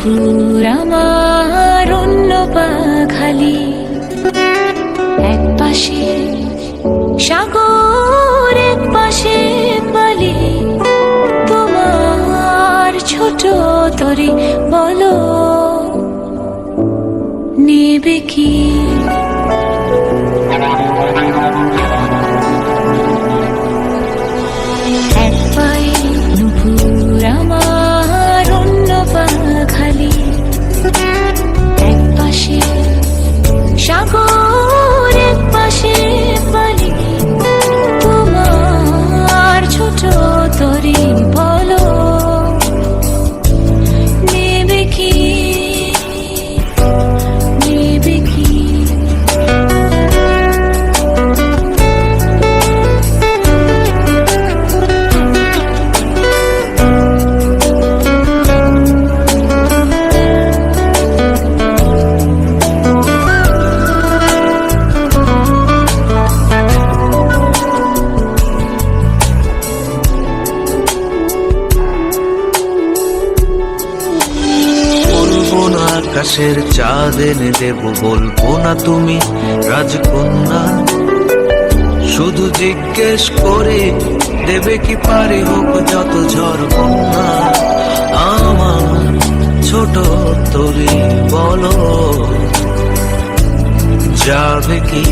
বন্ধুর আমার অন্য খালি এক পাশে সাগর, এক পাশে বালি। তোমার ছোট তরে বলো, নেবে কি? আকাশের চাঁদ এনে দেব বলব না তুমি, রাজকন্যা। শুধু জিজ্ঞেস করে দেবে কি পারে হোক যত ঝড় বন্যা। আমার ছোট তরি, বলো, যাবে কি?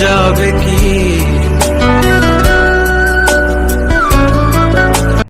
যাবে কি?